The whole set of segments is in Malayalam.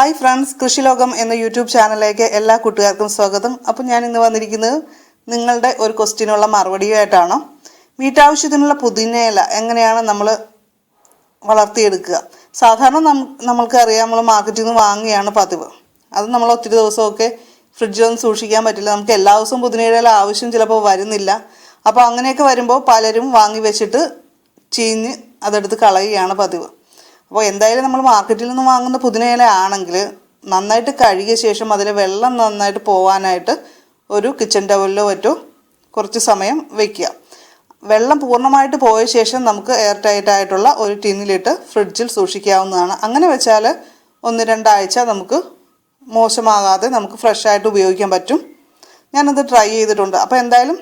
ഹായ് ഫ്രണ്ട്സ് കൃഷിലോകം എന്ന യൂട്യൂബ് ചാനലിലേക്ക് എല്ലാ കൂട്ടുകാർക്കും സ്വാഗതം. അപ്പം ഞാൻ ഇന്ന് വന്നിരിക്കുന്നത് നിങ്ങളുടെ ഒരു ക്വസ്റ്റ്യനുള്ള മറുപടിയായിട്ടാണ് വീട്ടാവശ്യത്തിനുള്ള പുതിനയില എങ്ങനെയാണ് നമ്മൾ വളർത്തിയെടുക്കുക? സാധാരണ നമ്മൾക്കറിയാം നമ്മൾ മാർക്കറ്റിൽ നിന്ന് വാങ്ങുകയാണ് പതിവ്. അത് നമ്മൾ ഒത്തിരി ദിവസമൊക്കെ ഫ്രിഡ്ജിലൊന്നും സൂക്ഷിക്കാൻ പറ്റില്ല. നമുക്ക് എല്ലാ ദിവസവും പുതിനയില ആവശ്യം ചിലപ്പോൾ വരുന്നില്ല. അപ്പോൾ അങ്ങനെയൊക്കെ വരുമ്പോൾ പലരും വാങ്ങി വെച്ചിട്ട് ചീഞ്ഞ് അതെടുത്ത് കളയുകയാണ് പതിവ്. അപ്പോൾ എന്തായാലും നമ്മൾ മാർക്കറ്റിൽ നിന്ന് വാങ്ങുന്ന പുതിനയില ആണെങ്കിൽ നന്നായിട്ട് കഴുകിയ ശേഷം അതിൽ വെള്ളം നന്നായിട്ട് പോവാനായിട്ട് ഒരു കിച്ചൺ ടവലിലോ മറ്റോ കുറച്ച് സമയം വെക്കുക. വെള്ളം പൂർണമായിട്ട് പോയ ശേഷം നമുക്ക് എയർ ടൈറ്റ് ആയിട്ടുള്ള ഒരു ടിന്നിലിട്ട് ഫ്രിഡ്ജിൽ സൂക്ഷിക്കാവുന്നതാണ്. അങ്ങനെ വെച്ചാൽ ഒന്ന് രണ്ടാഴ്ച നമുക്ക് മോശമാകാതെ നമുക്ക് ഫ്രഷ് ആയിട്ട് ഉപയോഗിക്കാൻ പറ്റും. ഞാനത് ട്രൈ ചെയ്തിട്ടുണ്ട്. അപ്പോൾ എന്തായാലും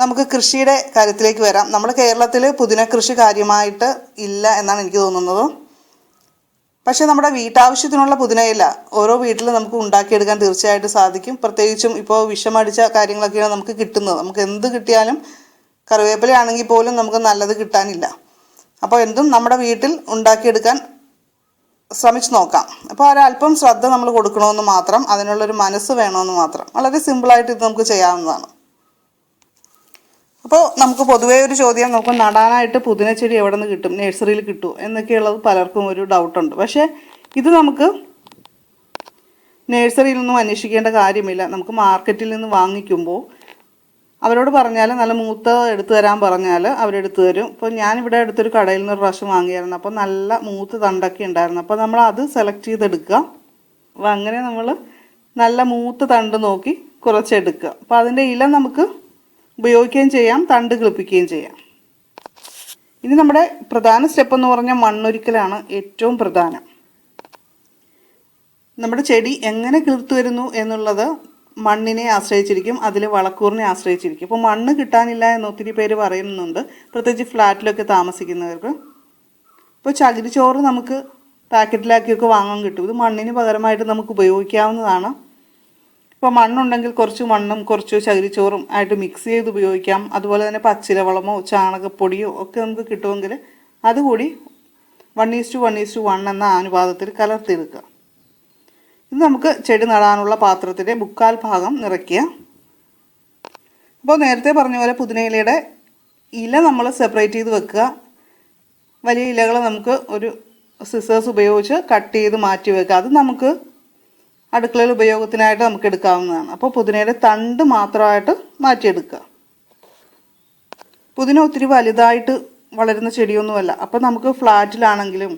നമുക്ക് കൃഷിയുടെ കാര്യത്തിലേക്ക് വരാം. നമ്മുടെ കേരളത്തിൽ പുതിന കൃഷി കാര്യമായിട്ട് ഇല്ല എന്നാണ് എനിക്ക് തോന്നുന്നത്. പക്ഷേ നമ്മുടെ വീട്ടാവശ്യത്തിനുള്ള പുതിനയില്ല. ഓരോ വീട്ടിലും നമുക്ക് ഉണ്ടാക്കിയെടുക്കാൻ തീർച്ചയായിട്ടും സാധിക്കും. പ്രത്യേകിച്ചും ഇപ്പോൾ വിഷമടിച്ച കാര്യങ്ങളൊക്കെയാണ് നമുക്ക് കിട്ടുന്നത്. നമുക്ക് എന്ത് കിട്ടിയാലും കറിവേപ്പിലയാണെങ്കിൽ പോലും നമുക്ക് നല്ലത് കിട്ടാനില്ല. അപ്പോൾ എന്തും നമ്മുടെ വീട്ടിൽ ഉണ്ടാക്കിയെടുക്കാൻ ശ്രമിച്ചു നോക്കാം. അപ്പോൾ ഒരല്പം ശ്രദ്ധ നമ്മൾ കൊടുക്കണമെന്ന് മാത്രം അതിനുള്ളൊരു മനസ്സ് വേണമെന്ന് മാത്രം. വളരെ സിമ്പിളായിട്ട് ഇത് നമുക്ക് ചെയ്യാവുന്നതാണ്. അപ്പോൾ നമുക്ക് പൊതുവേ ഒരു ചോദ്യം നമുക്ക് നടാനായിട്ട് പുതിനച്ചെടി എവിടെ നിന്ന് കിട്ടും? നഴ്സറിയിൽ കിട്ടുമോ എന്നൊക്കെയുള്ളത് പലർക്കും ഒരു ഡൗട്ടുണ്ട് പക്ഷേ ഇത് നമുക്ക് നഴ്സറിയിൽ നിന്നും അന്വേഷിക്കേണ്ട കാര്യമില്ല. നമുക്ക് മാർക്കറ്റിൽ നിന്ന് വാങ്ങിക്കുമ്പോൾ അവരോട് പറഞ്ഞാൽ നല്ല മൂത്ത എടുത്തു തരാൻ പറഞ്ഞാൽ അവരെടുത്തു തരും. ഇപ്പോൾ ഞാനിവിടെ അടുത്തൊരു കടയിൽ നിന്ന് ഒരു പ്രാവശ്യം വാങ്ങിയായിരുന്നു. അപ്പോൾ നല്ല മൂത്ത് തണ്ടൊക്കെ ഉണ്ടായിരുന്നു. അപ്പോൾ നമ്മൾ അത് സെലക്ട് ചെയ്തെടുക്കുക. അപ്പോൾ അങ്ങനെ നമ്മൾ നല്ല മൂത്ത് തണ്ട് നോക്കി കുറച്ചെടുക്കുക. അപ്പോൾ അതിന്റെ ഇല നമുക്ക് ഉപയോഗിക്കുകയും ചെയ്യാം തണ്ട് കിളിപ്പിക്കുകയും ചെയ്യാം. ഇനി നമ്മുടെ പ്രധാന സ്റ്റെപ്പ് എന്ന് പറഞ്ഞാൽ മണ്ണൊരിക്കലാണ് ഏറ്റവും പ്രധാനം. നമ്മുടെ ചെടി എങ്ങനെ കിളിർത്തു വരുന്നു എന്നുള്ളത് മണ്ണിനെ ആശ്രയിച്ചിരിക്കും അതിൽ വളക്കൂറിനെ ആശ്രയിച്ചിരിക്കും. അപ്പോൾ മണ്ണ് കിട്ടാനില്ല എന്ന് ഒത്തിരി പേര് പറയുന്നുണ്ട്. പ്രത്യേകിച്ച് ഫ്ലാറ്റിലൊക്കെ താമസിക്കുന്നവർക്ക്. ഇപ്പോൾ ചകിരിച്ചോറ് നമുക്ക് പാക്കറ്റിലാക്കിയൊക്കെ വാങ്ങാൻ കിട്ടും. ഇത് മണ്ണിന് പകരമായിട്ട് നമുക്ക് ഉപയോഗിക്കാവുന്നതാണ്. ഇപ്പോൾ മണ്ണുണ്ടെങ്കിൽ കുറച്ച് മണ്ണും കുറച്ച് ചകിരിച്ചോറും ആയിട്ട് മിക്സ് ചെയ്ത് ഉപയോഗിക്കാം. അതുപോലെ തന്നെ പച്ചിലവളമോ ചാണകപ്പൊടിയോ ഒക്കെ നമുക്ക് കിട്ടുമെങ്കിൽ അതുകൂടി one is one is one എന്ന അനുപാതത്തിൽ കലർത്തിയെടുക്കുക. ഇത് നമുക്ക് ചെടി നടാനുള്ള പാത്രത്തിന്റെ മുക്കാൽ ഭാഗം നിറയ്ക്കുക. അപ്പോൾ നേരത്തെ പറഞ്ഞ പോലെ പുതിനയിലയുടെ ഇല നമ്മൾ സെപ്പറേറ്റ് ചെയ്ത് വെക്കുക. വലിയ ഇലകൾ നമുക്ക് ഒരു സിസേഴ്സ് ഉപയോഗിച്ച് കട്ട് ചെയ്ത് മാറ്റി വെക്കുക. അത് നമുക്ക് അടുക്കളയിൽ ഉപയോഗത്തിനായിട്ട് നമുക്ക് എടുക്കാവുന്നതാണ്. അപ്പോൾ പുതിനയുടെ തണ്ട് മാത്രമായിട്ട് മാറ്റിയെടുക്കുക. പുതിന ഒത്തിരി വലുതായിട്ട് വളരുന്ന ചെടിയൊന്നുമല്ല. അപ്പോൾ നമുക്ക് ഫ്ലാറ്റിലാണെങ്കിലും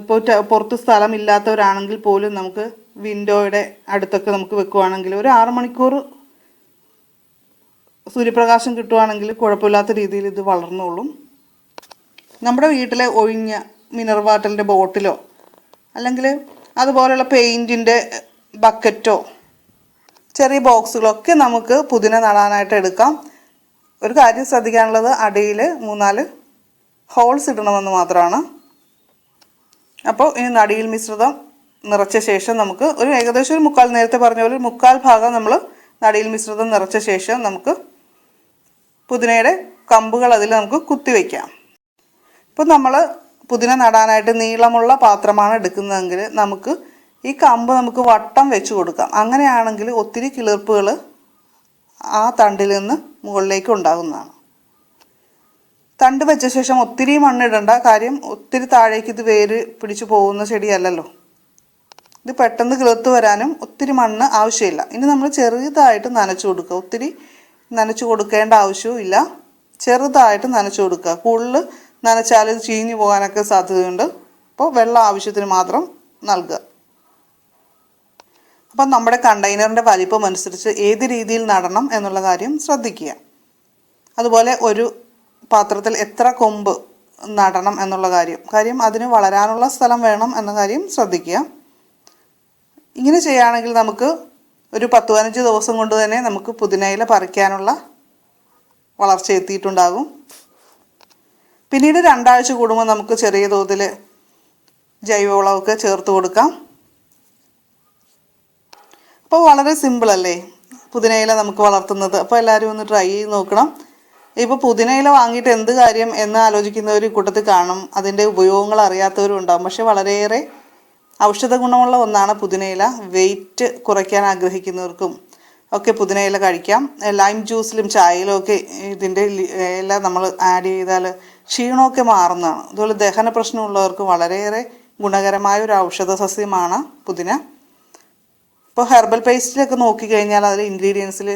ഇപ്പോൾ പുറത്ത് സ്ഥലമില്ലാത്തവരാണെങ്കിൽ പോലും നമുക്ക് വിൻഡോയുടെ അടുത്തൊക്കെ നമുക്ക് വെക്കുവാണെങ്കിൽ ഒരു ആറ് മണിക്കൂർ സൂര്യപ്രകാശം കിട്ടുവാണെങ്കിൽ കുഴപ്പമില്ലാത്ത രീതിയിൽ ഇത് വളർന്നോളും. നമ്മുടെ വീട്ടിലെ ഒഴിഞ്ഞ മിനർവാട്ടലിന്റെ ബോട്ടിലോ അല്ലെങ്കിൽ അതുപോലെയുള്ള പെയിന്റിന്റെ ബക്കറ്റോ ചെറിയ ബോക്സുകളൊക്കെ നമുക്ക് പുതിന നടാനായിട്ട് എടുക്കാം. ഒരു കാര്യം ശ്രദ്ധിക്കാനുള്ളത് അടിയിൽ മൂന്നാൽ ഹോൾസ് ഇടണമെന്ന് മാത്രമാണ്. അപ്പോൾ ഈ നടിയിൽ മിശ്രിതം നിറച്ച ശേഷം നമുക്ക് ഒരു ഏകദേശം ഒരു മുക്കാൽ നേരത്തെ പറഞ്ഞ പോലെ മുക്കാൽ ഭാഗം നമ്മൾ നടിയിൽ മിശ്രിതം നിറച്ച ശേഷം നമുക്ക് പുതിനയുടെ കമ്പുകൾ അതിൽ നമുക്ക് കുത്തിവെക്കാം. ഇപ്പോൾ നമ്മൾ പുതിന നടാനായിട്ട് നീളമുള്ള പാത്രമാണ് എടുക്കുന്നതെങ്കിൽ നമുക്ക് ഈ കമ്പ് നമുക്ക് വട്ടം വെച്ച് കൊടുക്കാം. അങ്ങനെയാണെങ്കിൽ ഒത്തിരി കിളിർപ്പുകൾ ആ തണ്ടിൽ നിന്ന് മുകളിലേക്ക് ഉണ്ടാകുന്നതാണ്. തണ്ട് വെച്ച ശേഷം ഒത്തിരി മണ്ണിടണ്ട കാര്യം ഒത്തിരി താഴേക്ക് ഇത് വേര് പിടിച്ചു പോകുന്ന ചെടിയല്ലല്ലോ. ഇത് പെട്ടെന്ന് കിളിർത്ത് വരാനും ഒത്തിരി മണ്ണ് ആവശ്യമില്ല. ഇനി നമ്മൾ ചെറുതായിട്ട് നനച്ചു കൊടുക്കുക. ഒത്തിരി നനച്ചു കൊടുക്കേണ്ട ആവശ്യവും ഇല്ല. ചെറുതായിട്ട് നനച്ചു കൊടുക്കുക. കൂടുതൽ നനച്ചാൽ ഇത് ചീഞ്ഞു പോകാനൊക്കെ സാധ്യതയുണ്ട്. അപ്പോൾ വെള്ളം ആവശ്യത്തിന് മാത്രം നൽകുക. അപ്പം നമ്മുടെ കണ്ടെയ്നറിന്റെ വലിപ്പം അനുസരിച്ച് ഏത് രീതിയിൽ നടണം എന്നുള്ള കാര്യം ശ്രദ്ധിക്കുക. അതുപോലെ ഒരു പാത്രത്തിൽ എത്ര കൊമ്പ് നടണം എന്നുള്ള കാര്യം കാര്യം അതിന് വളരാനുള്ള സ്ഥലം വേണം എന്ന കാര്യം ശ്രദ്ധിക്കുക. ഇങ്ങനെ ചെയ്യുകയാണെങ്കിൽ നമുക്ക് ഒരു പത്ത് പതിനഞ്ച് ദിവസം കൊണ്ട് തന്നെ നമുക്ക് പുതിനയില പറിക്കാനുള്ള വളർച്ച എത്തിയിട്ടുണ്ടാകും. പിന്നീട് രണ്ടാഴ്ച കൂടുമ്പോൾ നമുക്ക് ചെറിയ തോതിൽ ജൈവവളമൊക്കെ ചേർത്ത് കൊടുക്കാം. അപ്പോൾ വളരെ സിമ്പിളല്ലേ? പുതിനയില നമുക്ക് വളർത്തുന്നത്. അപ്പോൾ എല്ലാവരും ഒന്ന് ട്രൈ ചെയ്ത് നോക്കണം. ഇപ്പോൾ പുതിനയില വാങ്ങിയിട്ട് എന്ത് കാര്യം എന്ന് ആലോചിക്കുന്നവർ കൂട്ടത്തിൽ കാണും. അതിന്റെ ഉപയോഗങ്ങൾ അറിയാത്തവരും ഉണ്ടാകും പക്ഷെ വളരെയേറെ ഔഷധ ഗുണമുള്ള ഒന്നാണ് പുതിനയില. വെയിറ്റ് കുറയ്ക്കാൻ ആഗ്രഹിക്കുന്നവർക്കും ഒക്കെ പുതിനയില കഴിക്കാം. ലൈം ജ്യൂസിലും ചായയിലും ഒക്കെ ഇതിന്റെ എല്ലാം നമ്മൾ ആഡ് ചെയ്താൽ ക്ഷീണമൊക്കെ മാറുന്നതാണ്. അതുപോലെ ദഹന പ്രശ്നമുള്ളവർക്ക് വളരെയേറെ ഗുണകരമായ ഒരു ഔഷധ സസ്യമാണ് പുതിന. ഇപ്പോൾ ഹെർബൽ പേസ്റ്റിലൊക്കെ നോക്കിക്കഴിഞ്ഞാൽ അതിൽ ഇൻഗ്രീഡിയൻസിൽ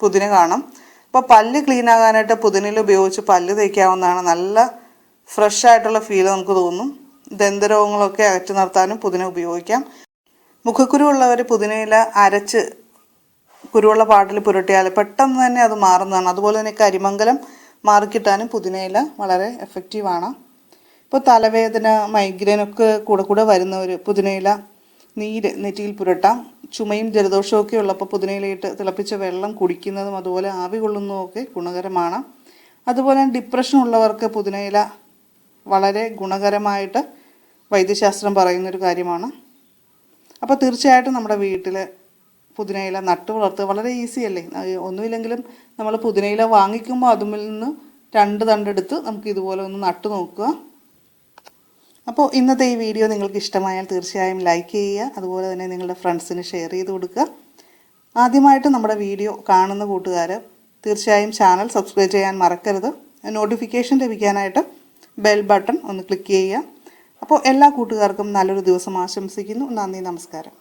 പുതിന കാണും. അപ്പോൾ പല്ല് ക്ലീൻ ആകാനായിട്ട് പുതിനയിൽ ഉപയോഗിച്ച് പല്ല് തേക്കാവുന്നതാണ്. നല്ല ഫ്രഷ് ആയിട്ടുള്ള ഫീൽ നമുക്ക് തോന്നും. ദന്തരോഗങ്ങളൊക്കെ അകറ്റി നിർത്താനും പുതിന ഉപയോഗിക്കാം. മുഖക്കുരു ഉള്ളവർ പുതിനയില അരച്ച് കുരുവുള്ള പാട്ടിൽ പുരട്ടിയാൽ പെട്ടെന്ന് തന്നെ അത് മാറുന്നതാണ്. അതുപോലെ തന്നെ കരിമംഗലം മാറിക്കിട്ടാനും പുതിനയില വളരെ എഫക്റ്റീവാണ് ഇപ്പോൾ തലവേദന മൈഗ്രൈനൊക്കെ കൂടെ കൂടെ വരുന്നവർ പുതിനയില നീര് നെറ്റിയിൽ പുരട്ടാം ചുമയും ജലദോഷവും ഒക്കെ ഉള്ളപ്പോൾ പുതിനയിലയിട്ട് തിളപ്പിച്ച വെള്ളം കുടിക്കുന്നതും അതുപോലെ ആവി കൊള്ളുന്നതും ഒക്കെ ഗുണകരമാണ്. അതുപോലെ ഡിപ്രഷൻ ഉള്ളവർക്ക് പുതിനയില വളരെ ഗുണകരമായിട്ട് വൈദ്യശാസ്ത്രം പറയുന്നൊരു കാര്യമാണ്. അപ്പോൾ തീർച്ചയായിട്ടും നമ്മുടെ വീട്ടിൽ പുതിനയില നട്ട് വളർത്തുക വളരെ ഈസി അല്ലേ? ഒന്നുമില്ലെങ്കിലും നമ്മൾ പുതിനയില വാങ്ങിക്കുമ്പോൾ അതിൽ നിന്ന് രണ്ട് തണ്ടെടുത്ത് നമുക്ക് ഇതുപോലെ ഒന്ന് നട്ടു നോക്കുക. അപ്പോൾ ഇന്നത്തെ ഈ വീഡിയോ നിങ്ങൾക്ക് ഇഷ്ടമായാൽ തീർച്ചയായും ലൈക്ക് ചെയ്യുക. അതുപോലെ തന്നെ നിങ്ങളുടെ ഫ്രണ്ട്സിന് ഷെയർ ചെയ്ത് കൊടുക്കുക. ആദ്യമായിട്ട് നമ്മുടെ വീഡിയോ കാണുന്ന കൂട്ടുകാർ തീർച്ചയായും ചാനൽ സബ്സ്ക്രൈബ് ചെയ്യാൻ മറക്കരുത്. നോട്ടിഫിക്കേഷൻ ലഭിക്കാനായിട്ട് ബെൽ ബട്ടൺ ഒന്ന് ക്ലിക്ക് ചെയ്യുക. അപ്പോൾ എല്ലാ കൂട്ടുകാർക്കും നല്ലൊരു ദിവസം ആശംസിക്കുന്നു. നന്ദി നമസ്കാരം.